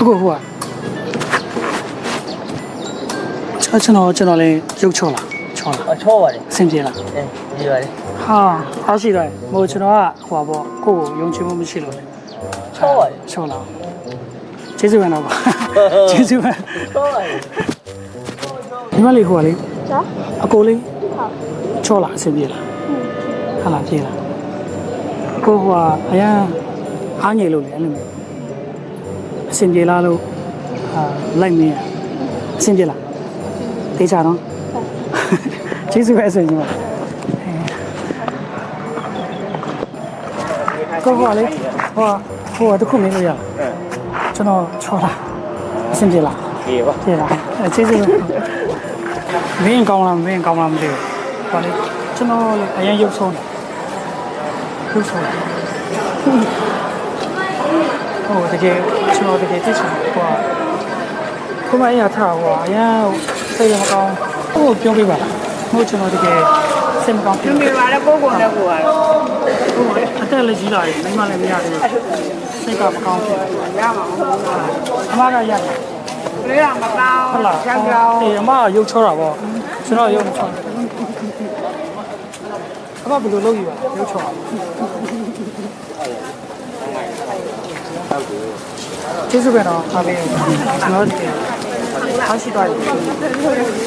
အခုဟိုကကျွန်တော်ကျွန်တော်လည်းရုပ်ချောလားချောလားအော်ချောပါတယ်အဆင်ပြေလားအဲဒီပါတယ်ဟာအားရှိတော့မဟုတ်ကျွန်တော်ကဟိုပါပေါ့ကိုယ့်ကိုယုံကြည်မှုမရှိလို့လေချောပါတယ်ချောလားကျေးဇူးပါတော့ပါကျေးဇူးပါချောပါတယ်ဒီမလေးဟိုကလေနော်အကိုလေးဟုတ်ချောလားအဆင်ပြေလားဟာလားပြေလားကိုဟိုကအရန်အားငယ်လို့လေအဲ့လိုမျိုး အဆင်ပြေလားလို့ဟာလိုက်မင်းအဆင်ပြေလားတေးချတော့ကျေးဇူးပဲအဆင်ပြေပါကိုဟိုကလေဟိုကဟိုကတခုမင်းလို့ရလားကျွန်တော်ချောလားအဆင်ပြေလားဒီပါပြေလားအဲကျေးဇူးပဲမင်းကောင်းလားမင်းကောင်းလားမသိဘူးဟောလေကျွန်တော်လေအရင်ရုပ်ဆုံးတယ်ရုပ်ဆုံးတယ် ဟိုတကယ်ကျွန်တော်တကယ်သိချင်ဟိုခုမအရာထားဟိုအရင်စိတ်လည်းမကောင်းဟိုပြောပြပါလားဟိုကျွန်တော်တကယ်စိတ်မကောင်းဖြစ်ဒီမှာလည်းပုံပုံနဲ့ကိုကတော့ဟိုအသက်လည်းကြီးလာတယ်မိမလည်းမရသေးဘူးစိတ်ကမကောင်းဖြစ်ရမှာမဟုတ်ဘူးအမကရတယ်ကလေးကမကောင်းဟုတ်လားကြောက်ကြောက်အေးအမကရုပ်ချောတာပေါ့ကျွန်တော်ရုပ်မချောဘူးအမဘယ်လိုလုပ်ယူပါရုပ်ချောတာ ကျေးဇူးပဲတော့အားပေးကျွန်တော်ဒီအားရှိသွားပြီ